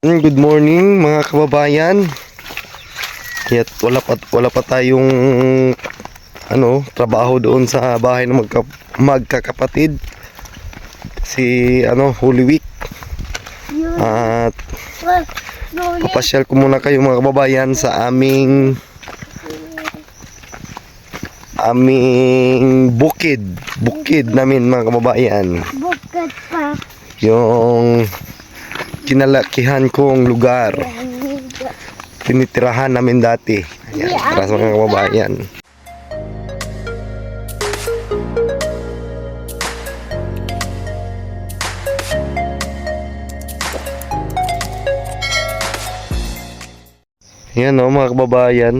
Mm, Good morning mga kababayan. Yet wala pa wala pa tayong ano, trabaho doon sa bahay ng magka, magkakapatid. Si ano, Holy Week. At papasyal ko muna kayo mga kababayan sa aming aming bukid. Bukid namin mga kababayan. Bukat pa. Yung kinalakihan kong lugar. tinitirahan namin dati. Ayan, para sa mga kababayan. Yan o mga kababayan.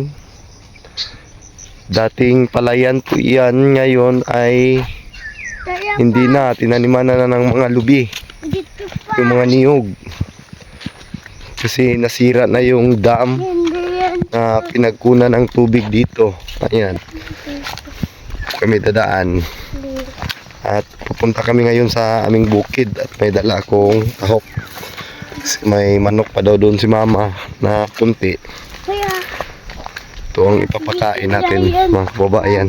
Dating palayan po yan ngayon ay hindi na. Tinaniman na, na ng mga lubi. Yung mga niyog. Kasi nasira na yung dam na pinagkunan ng tubig dito. Ayan. Kami dadaan. At pupunta kami ngayon sa aming bukid at may dala akong tahok kasi may manok pa daw doon si mama na punti. Kaya, ito ang ipapakain natin mga kababayan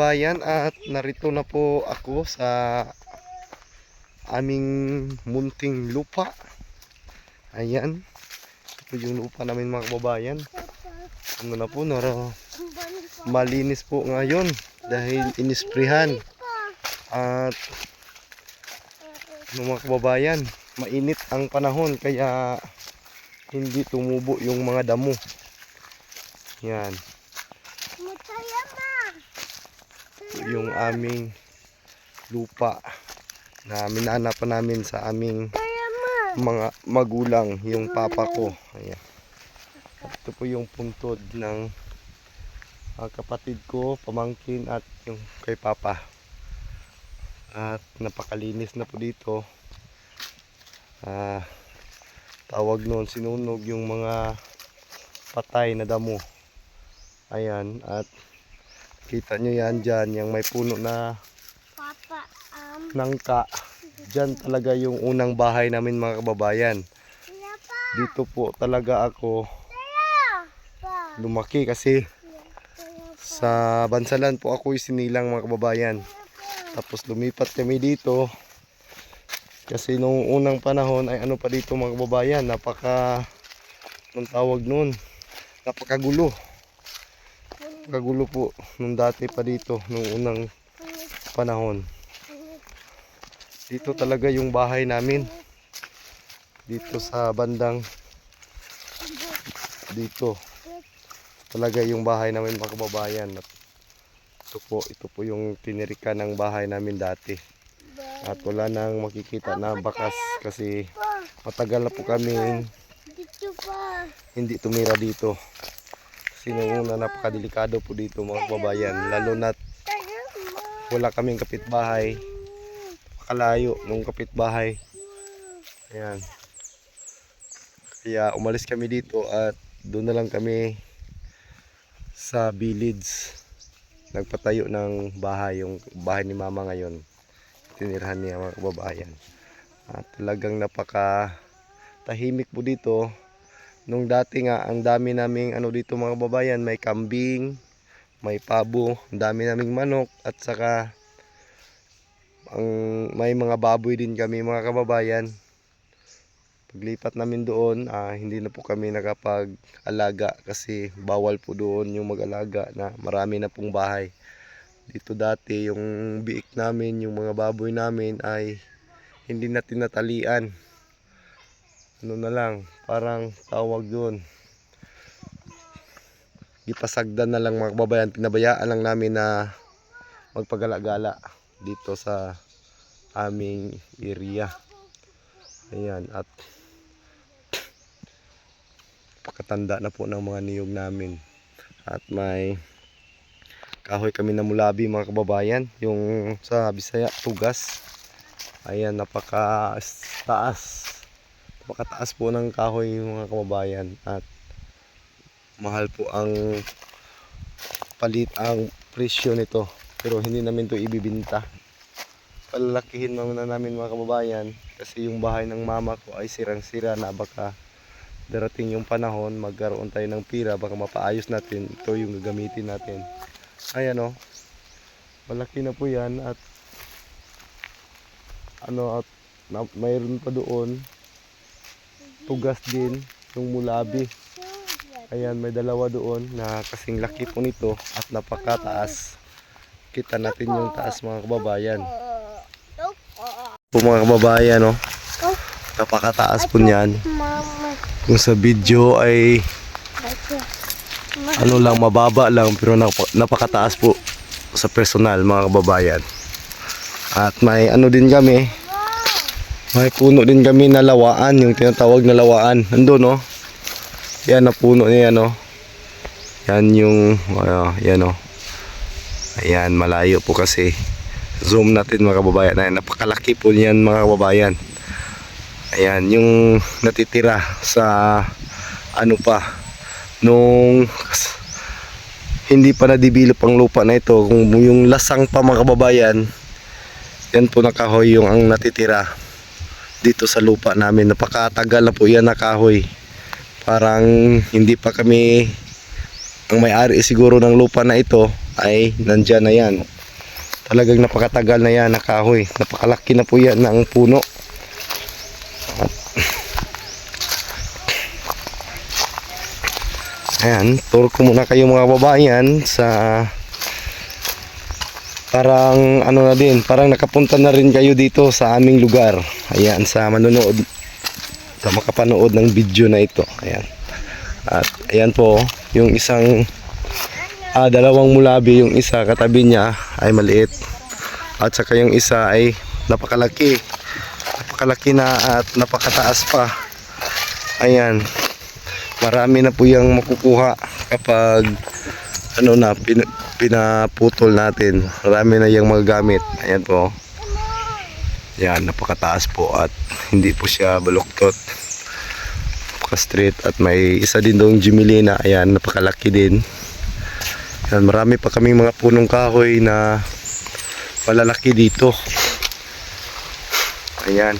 kababayan at narito na po ako sa aming munting lupa. Ayan. Ito yung lupa namin mga kababayan. Ano na po, nara, malinis po ngayon dahil inisprihan. At ano mga kababayan, mainit ang panahon kaya hindi tumubo yung mga damo. Yan. Yung aming lupa na minana pa namin sa aming mga magulang, yung papa ko. Ayan. Ito po yung puntod ng ah, kapatid ko, pamangkin at yung kay papa. At napakalinis na po dito. Ah, tawag noon sinunog yung mga patay na damo. Ayan, at kita nyo yan dyan, yung may puno na Papa, um, nangka. Dyan talaga yung unang bahay namin mga kababayan. Dito po talaga ako lumaki kasi sa Bansalan po ako isinilang mga kababayan. Tapos lumipat kami dito kasi nung unang panahon ay ano pa dito mga kababayan, napaka nung tawag noon, napakagulo. Napakagulo po nung dati pa dito nung unang panahon. Dito talaga yung bahay namin. Dito sa bandang dito. Talaga yung bahay namin mga kababayan. Ito po, ito po yung tinirika ng bahay namin dati. At wala nang makikita na bakas kasi matagal na po kami hindi tumira dito. Kasi nung una napakadelikado po dito mga kababayan. Lalo na wala kaming kapitbahay. Kalayo nung kapitbahay. Ayan. Kaya umalis kami dito at doon na lang kami sa village. Nagpatayo ng bahay, yung bahay ni mama ngayon. Tinirhan niya mga kababayan. At talagang napaka tahimik po dito. Nung dati nga, ang dami naming ano dito mga kababayan, may kambing, may pabo, ang dami naming manok at saka ang may mga baboy din kami mga kababayan. Paglipat namin doon, ah, hindi na po kami nakapag-alaga kasi bawal po doon yung mag-alaga na marami na pong bahay. Dito dati yung biik namin, yung mga baboy namin ay hindi na tinatalian. Ano na lang, parang tawag doon. Ipasagdan na lang mga kababayan, pinabayaan lang namin na magpagala-gala dito sa aming area. Ayan, at pakatanda na po ng mga niyog namin. At may kahoy kami na mulabi mga kababayan. Yung sa Bisaya, tugas. Ayan, napaka taas. Napakataas po ng kahoy mga kababayan. At mahal po ang palit ang presyo nito. Pero hindi namin to ibibinta. Palalakihin muna namin mga kababayan. Kasi yung bahay ng mama ko ay sirang-sira na. Baka darating yung panahon magkaroon tayo ng pira. Baka mapaayos natin ito yung gagamitin natin. Ayan o malaki na po yan. At ano at na, mayroon pa doon tugas din yung mulabi ayan may dalawa doon na kasing laki po nito at napakataas kita natin yung taas mga kababayan po mga kababayan? Oh. Napakataas po niyan. Kung sa video ay ano lang, mababa lang pero nap- napakataas po sa personal mga kababayan. At may ano din kami, may puno din kami na lawaan, yung tinatawag na lawaan. Nandun, no? Yan na puno niya, no? Yan yung, ano, yan, no? Ayan, malayo po kasi. Zoom natin mga kababayan. Ayan, napakalaki po niyan mga kababayan. Ayan, yung natitira sa ano pa, nung hindi pa na-develop ang lupa na ito, kung yung lasang pa mga kababayan, yan po na kahoy yung ang natitira dito sa lupa namin. Napakatagal na po yan na kahoy. Parang hindi pa kami ang may-ari siguro ng lupa na ito ay nandyan na yan. Talagang napakatagal na yan na kahoy. Napakalaki na po yan ng puno. Ayan, tour ko muna kayo mga babayan sa parang ano na din, parang nakapunta na rin kayo dito sa aming lugar. Ayan, sa manonood, sa makapanood ng video na ito. Ayan. At ayan po, yung isang ah, dalawang mulabi, yung isa katabi niya ay maliit. At saka yung isa ay napakalaki. Napakalaki na at napakataas pa. Ayan. Marami na po yung makukuha kapag ano na pin, pinaputol natin. Marami na yung magagamit. Ayan po. Yan, napakataas po at hindi po siya baluktot. Napaka-straight at may isa din doong Jimelina. Ayan, napakalaki din. Yan, marami pa kaming mga punong kahoy na malalaki dito. Ayan.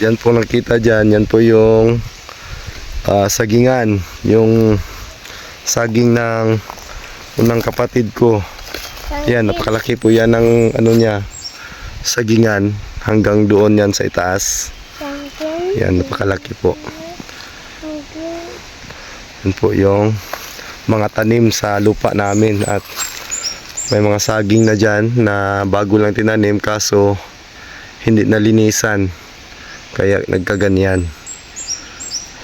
Yan po nakita dyan. Yan po yung ah, sagingan. Yung saging ng unang kapatid ko. Yan, napakalaki po yan ng ano niya, sagingan hanggang doon yan sa itaas. Yan, napakalaki po. Yan po yung mga tanim sa lupa namin at may mga saging na dyan na bago lang tinanim kaso hindi nalinisan kaya nagkaganyan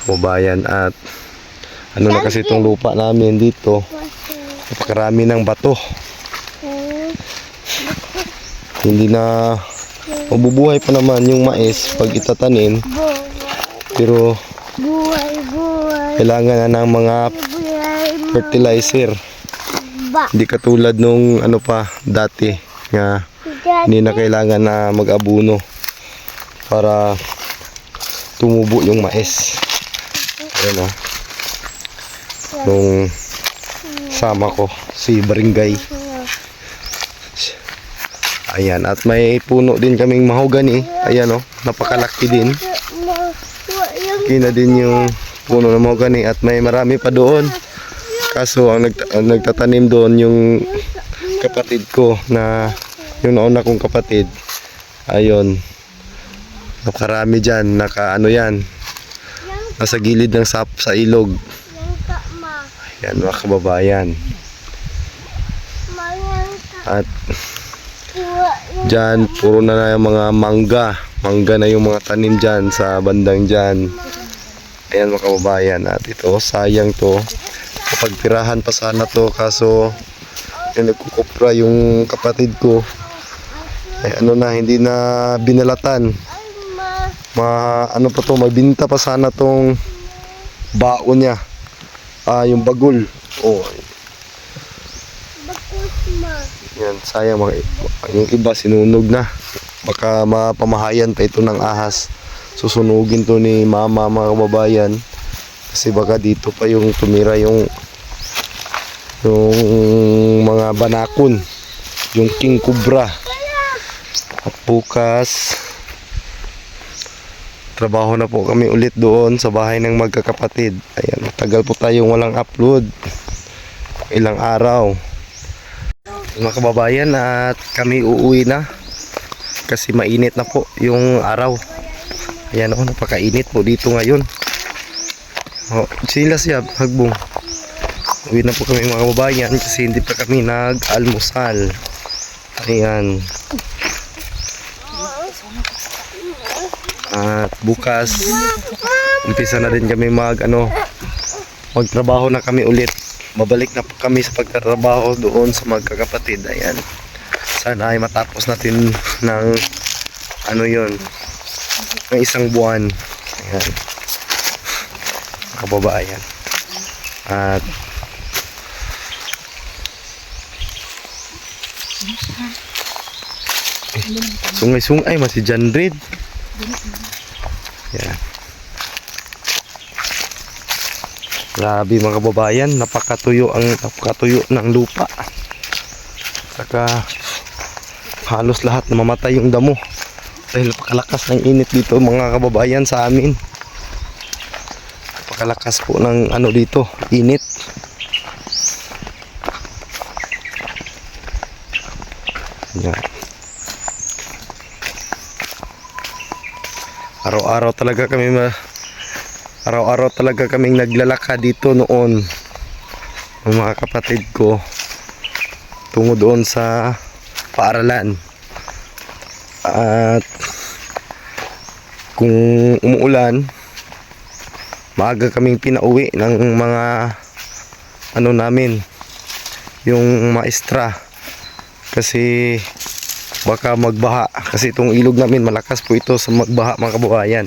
kababayan at ano na kasi itong lupa namin dito? Napakarami ng bato. Hindi na mabubuhay pa naman yung mais pag itatanim. Pero kailangan na ng mga fertilizer. Hindi katulad nung ano pa dati nga hindi na kailangan na mag-abuno para tumubo yung mais. Ayan o nung sama ko si Baringay ayan at may puno din kaming mahogani ayan o napakalaki din. Kina din yung puno ng mahogani at may marami pa doon. Kaso ang, nagta- ang nagtatanim doon yung kapatid ko na yung nauna kong kapatid. Ayun. Nakarami dyan naka ano yan nasa gilid ng sap sa ilog. Yan mga kababayan. At dyan puro na na yung mga mangga. Mangga na yung mga tanim dyan sa bandang dyan. Ayan mga kababayan. At ito sayang to. Kapag tirahan pa sana to kaso yung nagkukupra yung kapatid ko. Ay ano na hindi na binalatan. Ma ano pa to mabinta pa sana tong baon niya ah yung bagul. Oh. Yan sayang mga yung iba sinunog na. Baka mapamahayan pa ito ng ahas. Susunugin to ni mama mga kababayan. Kasi baka dito pa yung tumira yung yung mga banakon yung king cobra. At bukas trabaho na po kami ulit doon sa bahay ng magkakapatid. Ayan tagal po tayong walang upload. Ilang araw. Mga kababayan at kami uuwi na. Kasi mainit na po yung araw. Ayan ako napakainit po dito ngayon. Oh, sila siya hagbong. Uwi na po kami mga kababayan kasi hindi pa kami nag-almusal. Ayan at bukas umpisa na din kami mag ano magtrabaho na kami ulit. Babalik na kami sa pagtatrabaho doon sa magkakapatid ayan. Sana ay matapos natin ng ano yon ng isang buwan. Ayan. Kababayan. At sungay-sungay masih John Reed yan Grabe mga kababayan, napakatuyo ang napakatuyo ng lupa. Saka halos lahat namamatay yung damo. Dahil napakalakas ng init dito mga kababayan sa amin. Napakalakas po ng ano dito, init. Araw-araw talaga kami ma Araw-araw talaga kaming naglalakad dito noon ng mga kapatid ko tungo doon sa paaralan. At kung umuulan, maaga kaming pinauwi ng mga ano namin, yung maestra. Kasi baka magbaha. Kasi itong ilog namin malakas po ito sa magbaha mga kabuhayan